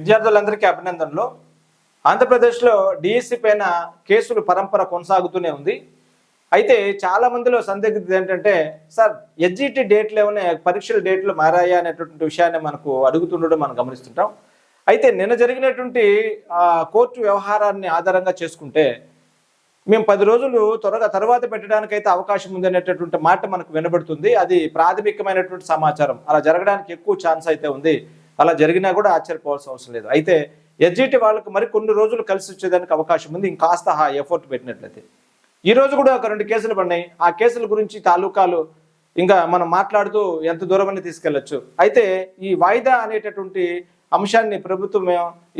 విద్యార్థులందరికీ అభినందనలు. ఆంధ్రప్రదేశ్లో డిఎస్సి పైన కేసులు పరంపర కొనసాగుతూనే ఉంది. అయితే చాలా మందిలో సందిగ్ధత ఏంటంటే సార్ ఎస్జిటి డేట్లు ఏమైనా పరీక్షల డేట్లు మారాయా అనేటువంటి విషయాన్ని మనకు అడుగుతుండడం మనం గమనిస్తుంటాం. అయితే నిన్న జరిగినటువంటి కోర్టు వ్యవహారాన్ని ఆధారంగా చేసుకుంటే మేము పది రోజులు త్వరగా తర్వాత పెట్టడానికి అయితే అవకాశం ఉంది అనేటటువంటి మాట మనకు వినబడుతుంది. అది ప్రాథమికమైనటువంటి సమాచారం. అలా జరగడానికి ఎక్కువ ఛాన్స్ అయితే ఉంది. అలా జరిగినా కూడా ఆశ్చర్యపోవాల్సిన అవసరం లేదు. అయితే ఎస్జిటి వాళ్ళకు మరి కొన్ని రోజులు కలిసి వచ్చేదానికి అవకాశం ఉంది. ఇంకాస్త ఆ ఎఫర్ట్ పెట్టినట్లయితే. ఈ రోజు కూడా ఒక రెండు కేసులు పడినాయి. ఆ కేసుల గురించి తాలూకాలు ఇంకా మనం మాట్లాడుతూ ఎంత దూరమని తీసుకెళ్ళొచ్చు అయితే ఈ వాయిదా అనేటటువంటి అంశాన్ని ప్రభుత్వం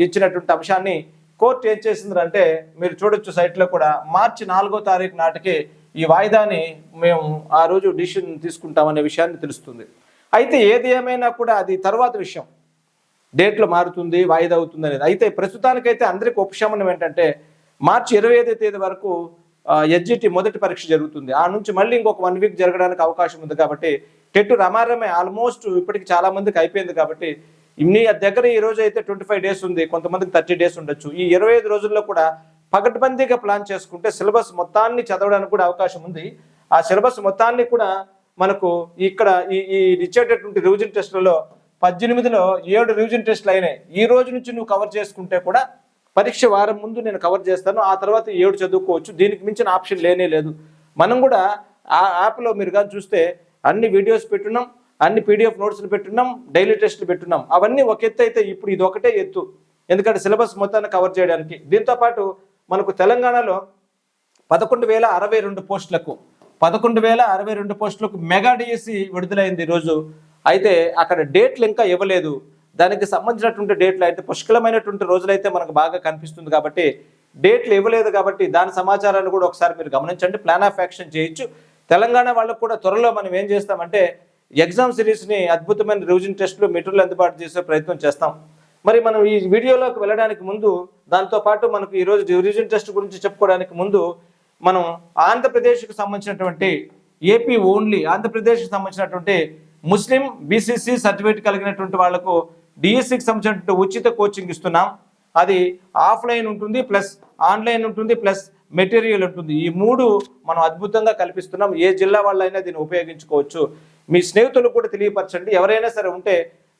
ఇచ్చినటువంటి అంశాన్ని కోర్టు ఏం చేసిందంటే మీరు చూడొచ్చు సైట్లో కూడా మార్చి నాలుగో తారీఖు నాటికి ఈ వాయిదాని మేము ఆ రోజు డిసిషన్ తీసుకుంటామనే విషయాన్ని తెలుస్తుంది. అయితే ఏది ఏమైనా కూడా అది తర్వాత విషయం. డేట్లు మారుతుంది వాయిదా అవుతుంది అనేది. అయితే ప్రస్తుతానికైతే అందరికి ఉపశమనం ఏంటంటే మార్చి ఇరవై ఐదో తేదీ వరకు ఎస్జిటి మొదటి పరీక్ష జరుగుతుంది. ఆ నుంచి మళ్ళీ ఇంకొక వన్ వీక్ జరగడానికి అవకాశం ఉంది కాబట్టి టెట్టు రమారమే ఆల్మోస్ట్ ఇప్పటికి చాలా మందికి అయిపోయింది కాబట్టి నీ దగ్గర ఈ రోజు అయితే ట్వంటీ ఫైవ్ డేస్ ఉంది కొంతమందికి థర్టీ డేస్ ఉండొచ్చు. ఈ ఇరవై ఐదు రోజుల్లో కూడా పగడ్బందీగా ప్లాన్ చేసుకుంటే సిలబస్ మొత్తాన్ని చదవడానికి కూడా అవకాశం ఉంది. ఆ సిలబస్ మొత్తాన్ని కూడా మనకు ఇక్కడ ఈ ఈ ఇచ్చేటటువంటి రివిజన్ టెస్టులలో పద్దెనిమిదిలో ఏడు రివిజన్ టెస్టులు అయినాయి. ఈ రోజు నుంచి నువ్వు కవర్ చేసుకుంటే కూడా పరీక్ష వారం ముందు నేను కవర్ చేస్తాను. ఆ తర్వాత ఏడు చదువుకోవచ్చు. దీనికి మించిన ఆప్షన్ లేనే లేదు. మనం కూడా ఆ యాప్లో మీరు కానీ చూస్తే అన్ని వీడియోస్ పెట్టున్నాం అన్ని పీడిఎఫ్ నోట్స్లు పెట్టున్నాం డైలీ టెస్ట్లు పెట్టున్నాం. అవన్నీ ఒక ఎత్తు అయితే ఇప్పుడు ఇది ఒకటే ఎత్తు. ఎందుకంటే సిలబస్ మొత్తాన్ని కవర్ చేయడానికి. దీంతో పాటు మనకు తెలంగాణలో పదకొండు వేల అరవై రెండు పోస్టులకు పదకొండు వేల అరవై రెండు పోస్టులకు మెగా డిఎస్సి విడుదలైంది ఈరోజు అయితే అక్కడ డేట్లు ఇంకా ఇవ్వలేదు. దానికి సంబంధించినటువంటి డేట్లు అయితే పుష్కలమైనటువంటి రోజులైతే మనకు బాగా కనిపిస్తుంది కాబట్టి డేట్లు ఇవ్వలేదు కాబట్టి దాని సమాచారాన్ని కూడా ఒకసారి మీరు గమనించండి. ప్లాన్ ఆఫ్ యాక్షన్ చేయొచ్చు. తెలంగాణ వాళ్ళకు కూడా త్వరలో మనం ఏం చేస్తామంటే ఎగ్జామ్ సిరీస్ని అద్భుతమైన రివిజన్ టెస్టులు మెటీరియల్ అందుబాటు చేసే ప్రయత్నం చేస్తాం. మరి మనం ఈ వీడియోలోకి వెళ్ళడానికి ముందు దాంతో పాటు మనకు ఈరోజు రివిజన్ టెస్ట్ గురించి చెప్పుకోవడానికి ముందు మనం ఆంధ్రప్రదేశ్కు సంబంధించినటువంటి ఏపీ ఓన్లీ ఆంధ్రప్రదేశ్కి సంబంధించినటువంటి ముస్లిం బీసీసీ సర్టిఫికేట్ కలిగినటువంటి వాళ్ళకు డిఎస్సికి సంబంధించినటువంటి ఉచిత కోచింగ్ ఇస్తున్నాం. అది ఆఫ్లైన్ ఉంటుంది ప్లస్ ఆన్లైన్ ఉంటుంది ప్లస్ మెటీరియల్ ఉంటుంది. ఈ మూడు మనం అద్భుతంగా కల్పిస్తున్నాం. ఏ జిల్లా వాళ్ళైనా దీన్ని ఉపయోగించుకోవచ్చు. మీ స్నేహితులు కూడా తెలియపరచండి. ఎవరైనా సరే ఉంటే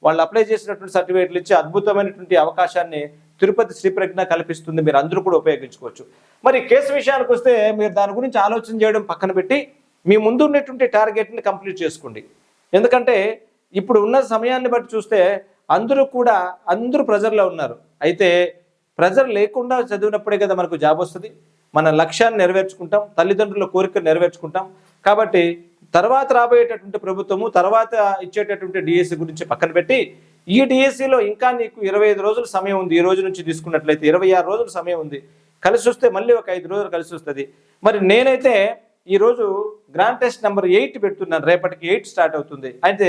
వాళ్ళు అప్లై చేసినటువంటి సర్టిఫికేట్లు ఇచ్చి అద్భుతమైనటువంటి అవకాశాన్ని తిరుపతి శ్రీ ప్రజ్ఞ కల్పిస్తుంది. మీరు అందరూ కూడా ఉపయోగించుకోవచ్చు. మరి కేసు విషయానికి వస్తే మీరు దాని గురించి ఆలోచన చేయడం పక్కన పెట్టి మీ ముందు ఉన్నటువంటి టార్గెట్ని కంప్లీట్ చేసుకోండి. ఎందుకంటే ఇప్పుడు ఉన్న సమయాన్ని బట్టి చూస్తే అందరూ కూడా అందరూ ప్రెజర్లో ఉన్నారు. అయితే ప్రెజర్ లేకుండా చదివినప్పుడే కదా మనకు జాబ్ వస్తుంది. మన లక్ష్యాన్ని నెరవేర్చుకుంటాం తల్లిదండ్రుల కోరిక నెరవేర్చుకుంటాం. కాబట్టి తర్వాత రాబోయేటటువంటి ప్రభుత్వము తర్వాత ఇచ్చేటటువంటి డిఎస్సి గురించి పక్కన పెట్టి ఈ డిఎస్సిలో ఇంకా నీకు ఇరవై ఐదు రోజుల సమయం ఉంది. ఈ రోజు నుంచి తీసుకున్నట్లయితే ఇరవై ఆరు రోజుల సమయం ఉంది. కలిసి వస్తే మళ్ళీ ఒక ఐదు రోజులు కలిసి వస్తుంది. మరి నేనైతే ఈరోజు గ్రాండ్ టెస్ట్ నెంబర్ ఎయిట్ పెడుతున్నాను. రేపటికి ఎయిట్ స్టార్ట్ అవుతుంది. అయితే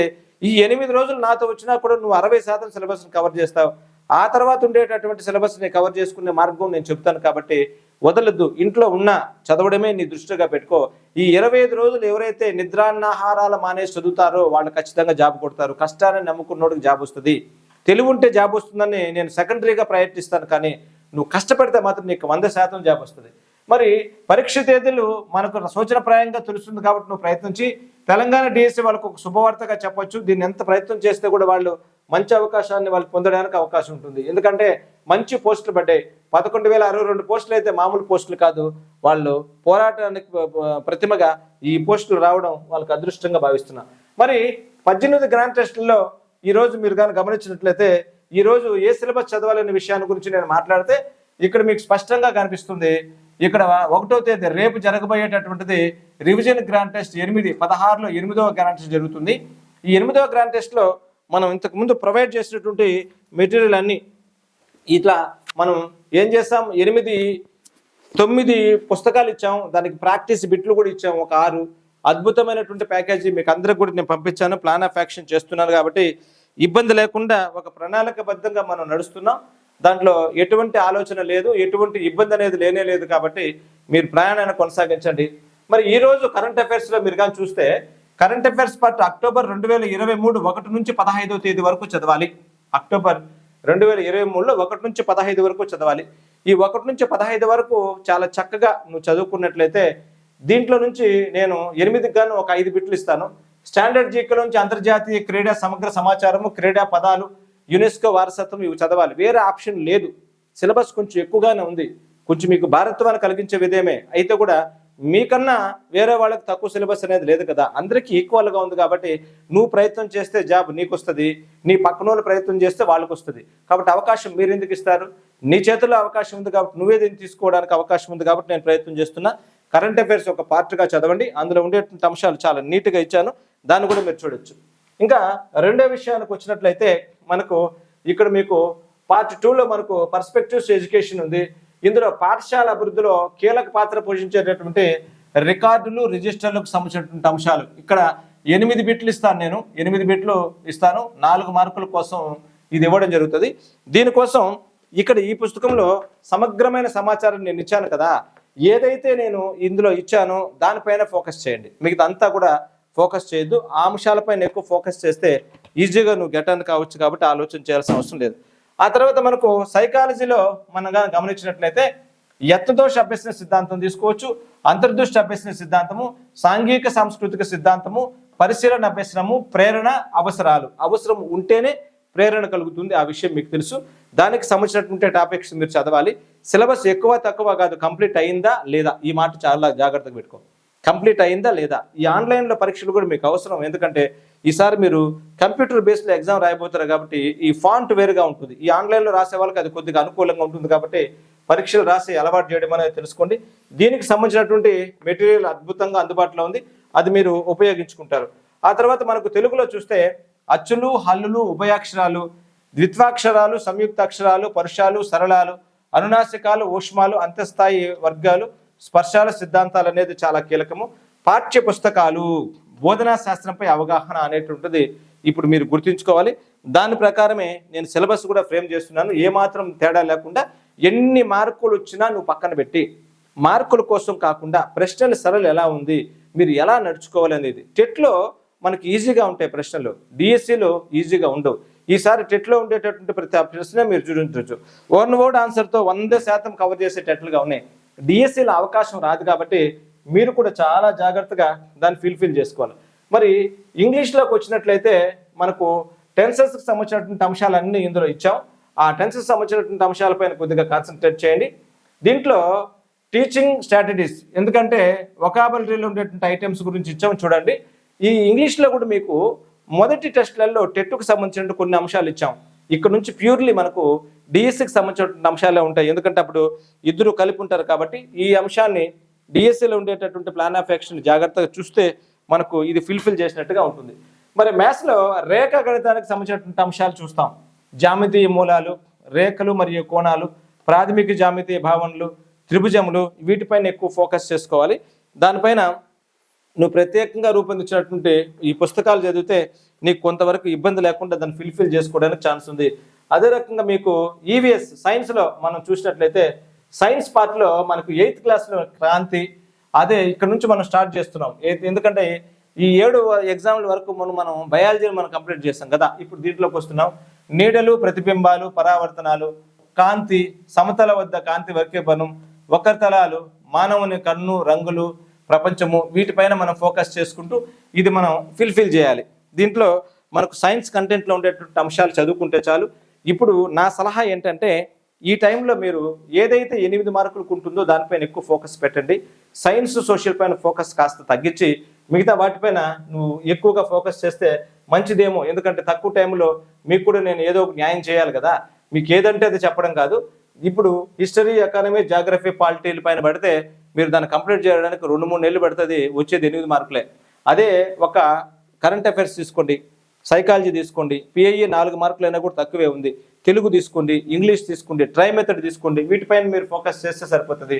ఈ ఎనిమిది రోజులు నాతో వచ్చినా కూడా నువ్వు అరవై శాతం సిలబస్ని కవర్ చేస్తావు. ఆ తర్వాత ఉండేటటువంటి సిలబస్ని కవర్ చేసుకునే మార్గం నేను చెప్తాను కాబట్టి వదలద్దు. ఇంట్లో ఉన్న చదవడమే నీ దృష్టిగా పెట్టుకో. ఈ ఇరవై ఐదు రోజులు ఎవరైతే నిద్రాన్నాహారాలు మానేసి చదువుతారో వాళ్ళు ఖచ్చితంగా జాబ్ కొడతారు. కష్టాన్ని నమ్ముకున్నోడికి జాబ్ వస్తుంది. తెలివి ఉంటే జాబ్ వస్తుందని నేను సెకండరీగా ప్రయత్నిస్తాను కానీ నువ్వు కష్టపడితే మాత్రం నీకు వంద శాతం జాబ్ వస్తుంది. మరి పరీక్ష తేదీలు మనకు సూచనప్రాయంగా తెలుస్తుంది కాబట్టి నువ్వు ప్రయత్నించి తెలంగాణ డిఎస్సి వాళ్ళకు ఒక శుభవార్తగా చెప్పొచ్చు. దీన్ని ఎంత ప్రయత్నం చేస్తే కూడా వాళ్ళు మంచి అవకాశాన్ని వాళ్ళు పొందడానికి అవకాశం ఉంటుంది. ఎందుకంటే మంచి పోస్టులు పడ్డాయి. పదకొండు వేల అరవై రెండు పోస్టులు అయితే మామూలు పోస్టులు కాదు. వాళ్ళు పోరాటానికి ప్రతిమగా ఈ పోస్టులు రావడం వాళ్ళకి అదృష్టంగా భావిస్తున్నా. మరి పద్దెనిమిది గ్రాండ్ టెస్టుల్లో ఈరోజు మీరు కానీ గమనించినట్లయితే ఈరోజు ఏ సిలబస్ చదవాలనే విషయాన్ని గురించి నేను మాట్లాడితే ఇక్కడ మీకు స్పష్టంగా కనిపిస్తుంది. ఇక్కడ ఒకటో తేదీ రేపు జరగబోయేటటువంటిది రివిజన్ గ్రాండ్ టెస్ట్ ఎనిమిది పదహారులో ఎనిమిదవ గ్రాండ్ టెస్ట్ జరుగుతుంది. ఈ ఎనిమిదవ గ్రాండ్ టెస్ట్లో మనం ఇంతకు ముందు ప్రొవైడ్ చేసినటువంటి మెటీరియల్ అన్నీ ఇట్లా మనం ఏం చేస్తాం? ఎనిమిది తొమ్మిది పుస్తకాలు ఇచ్చాం. దానికి ప్రాక్టీస్ బిట్లు కూడా ఇచ్చాం. ఒక ఆరు అద్భుతమైనటువంటి ప్యాకేజీ మీకు అందరికి కూడా నేను పంపించాను. ప్లాన్ ఆఫ్ యాక్షన్ చేస్తున్నాను కాబట్టి ఇబ్బంది లేకుండా ఒక ప్రణాళికబద్ధంగా మనం నడుస్తున్నాం. దాంట్లో ఎటువంటి ఆలోచన లేదు ఎటువంటి ఇబ్బంది అనేది లేనే లేదు కాబట్టి మీరు ప్రయాణాన్ని కొనసాగించండి. మరి ఈరోజు కరెంట్ అఫైర్స్లో మీరు కానీ చూస్తే కరెంట్ అఫైర్స్ పార్ట్ అక్టోబర్ రెండు వేల ఇరవై మూడు ఒకటి నుంచి పదహైదవ తేదీ వరకు చదవాలి. అక్టోబర్ రెండు వేల ఇరవై మూడులో ఒకటి నుంచి పదహైదు వరకు చదవాలి. ఈ ఒకటి నుంచి పదహైదు వరకు చాలా చక్కగా నువ్వు చదువుకున్నట్లయితే దీంట్లో నుంచి నేను ఎనిమిదికి గాను ఒక ఐదు బిట్లు ఇస్తాను. స్టాండర్డ్ జీకే నుంచి అంతర్జాతీయ క్రీడా సమగ్ర సమాచారము క్రీడా పదాలు యునెస్కో వారసత్వం ఇవి చదవాలి. వేరే ఆప్షన్ లేదు. సిలబస్ కొంచెం ఎక్కువగానే ఉంది. కొంచెం మీకు భారత్వాన్ని కలిగించే విధేమే. అయితే కూడా మీకన్నా వేరే వాళ్ళకి తక్కువ సిలబస్ అనేది లేదు కదా. అందరికీ ఈక్వల్గా ఉంది కాబట్టి నువ్వు ప్రయత్నం చేస్తే జాబ్ నీకు వస్తుంది నీ పక్కన వాళ్ళు ప్రయత్నం చేస్తే వాళ్ళకి వస్తుంది కాబట్టి అవకాశం మీరు ఎందుకు ఇస్తారు? నీ చేతుల్లో అవకాశం ఉంది కాబట్టి నువ్వే దీన్ని తీసుకోవడానికి అవకాశం ఉంది కాబట్టి నేను ప్రయత్నం చేస్తున్నా. కరెంట్ అఫైర్స్ ఒక పార్ట్గా చదవండి. అందులో ఉండేటువంటి అంశాలు చాలా నీట్గా ఇచ్చాను. దాన్ని కూడా మీరు చూడొచ్చు. ఇంకా రెండో విషయానికి వచ్చినట్లయితే మనకు ఇక్కడ మీకు పార్ట్ టూలో మనకు పర్స్పెక్టివ్స్ ఎడ్యుకేషన్ ఉంది. ఇందులో పాఠశాల అభివృద్ధిలో కీలక పాత్ర పోషించేటటువంటి రికార్డులు రిజిస్టర్లకు సంబంధించినటువంటి అంశాలు. ఇక్కడ ఎనిమిది బిట్లు ఇస్తాను నేను. ఎనిమిది బిట్లు ఇస్తాను. నాలుగు మార్కుల కోసం ఇది ఇవ్వడం జరుగుతుంది. దీనికోసం ఇక్కడ ఈ పుస్తకంలో సమగ్రమైన సమాచారం నేను ఇచ్చాను కదా. ఏదైతే నేను ఇందులో ఇచ్చానో దానిపైన ఫోకస్ చేయండి. మిగతా అంతా కూడా ఫోకస్ చేయొద్దు. ఆ అంశాలపైన ఎక్కువ ఫోకస్ చేస్తే ఈజీగా నువ్వు గెట్ కావచ్చు కాబట్టి ఆలోచన చేయాల్సిన అవసరం లేదు. ఆ తర్వాత మనకు సైకాలజీలో మనం గమనించినట్లయితే ఎత్తదోష అభ్యసన సిద్ధాంతం తీసుకోవచ్చు అంతర్దృష్టి అభ్యసన సిద్ధాంతము సాంఘిక సాంస్కృతిక సిద్ధాంతము పరిశీలన అభ్యసనము ప్రేరణ అవసరాలు. అవసరం ఉంటేనే ప్రేరణ కలుగుతుంది. ఆ విషయం మీకు తెలుసు. దానికి సంబంధించినటువంటి టాపిక్స్ మీరు చదవాలి. సిలబస్ ఎక్కువ తక్కువ కాదు. కంప్లీట్ అయిందా లేదా? ఈ మాట చాలా జాగ్రత్తగా పెట్టుకోవాలి కంప్లీట్ అయిందా లేదా? ఈ ఆన్లైన్లో పరీక్షలు కూడా మీకు అవసరం. ఎందుకంటే ఈసారి మీరు కంప్యూటర్ బేస్లో ఎగ్జామ్ రాయబోతారు కాబట్టి ఈ ఫాంట్ వేరుగా ఉంటుంది. ఈ ఆన్లైన్లో రాసే వాళ్ళకి అది కొద్దిగా అనుకూలంగా ఉంటుంది కాబట్టి పరీక్షలు రాసి అలవాటు చేయడం అనేది తెలుసుకోండి. దీనికి సంబంధించినటువంటి మెటీరియల్ అద్భుతంగా అందుబాటులో ఉంది. అది మీరు ఉపయోగించుకుంటారు. ఆ తర్వాత మనకు తెలుగులో చూస్తే అచ్చులు హల్లులు ఉభయాక్షరాలు ద్విత్వాక్షరాలు సంయుక్త అక్షరాలు పరుషాలు సరళాలు అనునాసికాలు ఊష్మాలు అంత్యస్థాయి వర్గాలు స్పర్శాల సిద్ధాంతాలు అనేది చాలా కీలకము. పాఠ్య పుస్తకాలు బోధనా శాస్త్రంపై అవగాహన అనేటువంటిది ఇప్పుడు మీరు గుర్తుంచుకోవాలి. దాని ప్రకారమే నేను సిలబస్ కూడా ఫ్రేమ్ చేస్తున్నాను. ఏమాత్రం తేడా లేకుండా ఎన్ని మార్కులు వచ్చినా నువ్వు పక్కన పెట్టి మార్కుల కోసం కాకుండా ప్రశ్నల సరళ ఎలా ఉంది మీరు ఎలా నడుచుకోవాలి అనేది. టెట్లో మనకి ఈజీగా ఉంటాయి ప్రశ్నలు. డిఎస్సిలో ఈజీగా ఉండవు. ఈసారి టెట్లో ఉండేటటువంటి ప్రతి ప్రశ్న మీరు చూడవచ్చు వన్ వర్డ్ ఆన్సర్తో వంద శాతం కవర్ చేసేటట్లుగా ఉన్నాయి. డిఎస్సిలో అవకాశం రాదు కాబట్టి మీరు కూడా చాలా జాగ్రత్తగా దాన్ని ఫిల్ఫిల్ చేసుకోవాలి. మరి ఇంగ్లీష్లోకి వచ్చినట్లయితే మనకు టెన్సెస్కి సంబంధించినటువంటి అంశాలన్నీ ఇందులో ఇచ్చాం. ఆ టెన్సెస్ సంబంధించినటువంటి అంశాలపైన కొద్దిగా కాన్సన్ట్రేట్ చేయండి. దీంట్లో టీచింగ్ స్ట్రాటజీస్ ఎందుకంటే ఒకాబలరీలో ఉండేటువంటి ఐటమ్స్ గురించి ఇచ్చాము చూడండి. ఈ ఇంగ్లీష్లో కూడా మీకు మొదటి టెస్ట్లలో టెట్టుకు సంబంధించిన కొన్ని అంశాలు ఇచ్చాం. ఇక్కడ నుంచి ప్యూర్లీ మనకు డిఎస్సికి సంబంధించిన అంశాలే ఉంటాయి. ఎందుకంటే అప్పుడు ఇద్దరు కలిపి ఉంటారు కాబట్టి ఈ అంశాన్ని డిఎస్సిలో ఉండేటటువంటి ప్లాన్ ఆఫ్ యాక్షన్ జాగ్రత్తగా చూస్తే మనకు ఇది ఫిల్ఫిల్ చేసినట్టుగా ఉంటుంది. మరి మ్యాథ్స్లో రేఖ గణితానికి సంబంధించినటువంటి అంశాలు చూస్తాం. జామితీయ మూలాలు రేఖలు మరియు కోణాలు ప్రాథమిక జామితీయ భావనలు త్రిభుజములు వీటిపైన ఎక్కువ ఫోకస్ చేసుకోవాలి. దానిపైన నువ్వు ప్రత్యేకంగా రూపొందించినటువంటి ఈ పుస్తకాలు చదివితే నీకు కొంతవరకు ఇబ్బంది లేకుండా దాన్ని ఫిల్ఫిల్ చేసుకోవడానికి ఛాన్స్ ఉంది. అదే రకంగా మీకు ఈవీఎస్ సైన్స్లో మనం చూసినట్లయితే సైన్స్ పార్ట్లో మనకు ఎయిత్ క్లాస్లో క్రాంతి అదే ఇక్కడ నుంచి మనం స్టార్ట్ చేస్తున్నాం. ఎందుకంటే ఈ ఏడు ఎగ్జామ్ల వరకు మనం మనం బయాలజీని మనం కంప్లీట్ చేస్తాం కదా. ఇప్పుడు దీంట్లోకి వస్తున్నాం. నీడలు ప్రతిబింబాలు పరావర్తనాలు కాంతి సమతల వద్ద కాంతి వర్గీకరణం వక్రతలాలు మానవుని కన్ను రంగులు ప్రపంచము వీటిపైన మనం ఫోకస్ చేసుకుంటూ ఇది మనం ఫిల్ఫిల్ చేయాలి. దీంట్లో మనకు సైన్స్ కంటెంట్లో ఉండేటువంటి అంశాలు చదువుకుంటే చాలు. ఇప్పుడు నా సలహా ఏంటంటే ఈ టైంలో మీరు ఏదైతే ఎనిమిది మార్కులకు ఉంటుందో దానిపైన ఎక్కువ ఫోకస్ పెట్టండి. సైన్స్ సోషల్ పైన ఫోకస్ కాస్త తగ్గించి మిగతా వాటిపైన నువ్వు ఎక్కువగా ఫోకస్ చేస్తే మంచిదేమో. ఎందుకంటే తక్కువ టైంలో మీకు కూడా నేను ఏదో ఒక న్యాయం చేయాలి కదా. మీకు ఏదంటే అది చెప్పడం కాదు. ఇప్పుడు హిస్టరీ ఎకానమీ జాగ్రఫీ పాలిటీల పైన పడితే మీరు దాన్ని కంప్లీట్ చేయడానికి రెండు మూడు నెలలు పడుతుంది వచ్చేది ఎనిమిది మార్కులే. అదే ఒక కరెంట్ అఫైర్స్ తీసుకోండి. సైకాలజీ తీసుకోండి. పిఐఏ నాలుగు మార్కులు అయినా కూడా తక్కువే ఉంది. తెలుగు తీసుకోండి ఇంగ్లీష్ తీసుకోండి ట్రై మెథడ్ తీసుకోండి. వీటిపైన మీరు ఫోకస్ చేస్తే సరిపోతుంది.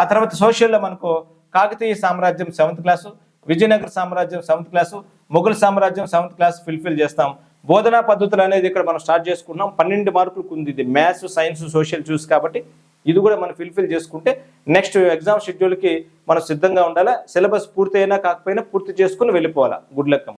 ఆ తర్వాత సోషల్లో మనకు కాకతీయ సామ్రాజ్యం సెవెంత్ క్లాసు విజయనగర సామ్రాజ్యం సెవెంత్ క్లాసు మొఘల్ సామ్రాజ్యం సెవెంత్ క్లాస్ ఫిల్ఫిల్ చేస్తాం. బోధనా పద్ధతులు అనేది ఇక్కడ మనం స్టార్ట్ చేసుకున్నాం. పన్నెండు మార్కులకు ఉంది ఇది. మ్యాథ్స్ సైన్స్ సోషల్ చూస్ కాబట్టి ఇది కూడా మనం ఫిల్ఫిల్ చేసుకుంటే నెక్స్ట్ ఎగ్జామ్ షెడ్యూల్కి మనం సిద్ధంగా ఉండాలా? సిలబస్ పూర్తి అయినా కాకపోయినా పూర్తి చేసుకుని వెళ్ళిపోవాలా? Good luck